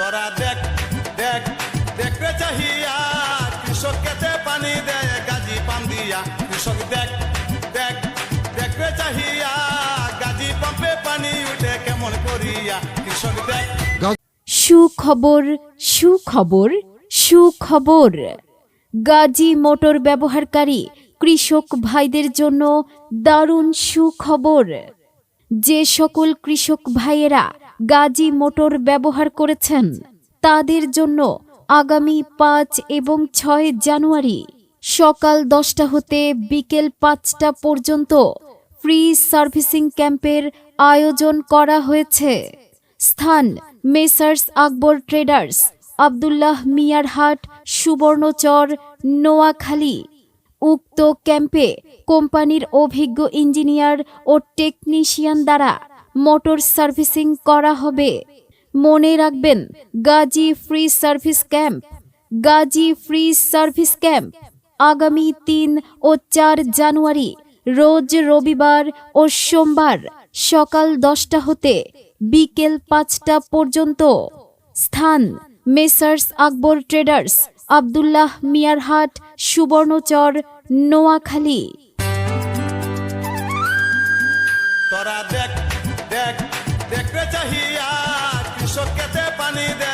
তোরা দেখ দেখ দেখবে চাহিয়া। কৃষক খেতে পানি দেয় গাজী পাম দিয়া। কৃষক দেখ দেখ দেখবে চাহিয়া। গাজী পাম্পে পানি উঠে কেমন করিয়া। কৃষক দেখ। সুখবর সুখবর সুখবর। গাজী মোটর ব্যবহারকারী কৃষক ভাইদের জন্য দারুণ সুখবর। যে সকল কৃষক ভাইয়েরা গাজী মোটর ব্যবহার করেছেন। তাদের জন্য আগামী পাঁচ এবং ছয় জানুয়ারি সকাল দশটা হতে বিকেল পাঁচটা পর্যন্ত ফ্রি সার্ভিসিং ক্যাম্পের আয়োজন করা হয়েছে। স্থান মেসার্স আকবর ট্রেডার্স, আবদুল্লাহ মিয়ারহাট, সুবর্ণচর, নোয়াখালী। উক্ত ক্যাম্পে কোম্পানির অভিজ্ঞ ইঞ্জিনিয়ার ও টেকনিশিয়ান দ্বারা মোটর সার্ভিসিং করা হবে। মনে রাখবেন, Gazi free service camp, Gazi free service camp আগামী তিন ও চার জানুয়ারি, রোজ রবিবার ও সোমবার সকাল দশটা হতে বিকেল পাঁচটা পর্যন্ত। স্থান, মেসার্স আকবর ট্রেডার্স, আবদুল্লাহ মিয়ারহাট, সুবর্ণচর, নোয়াখালী। চাহিয়া কৃষক খেতে পানি দেয়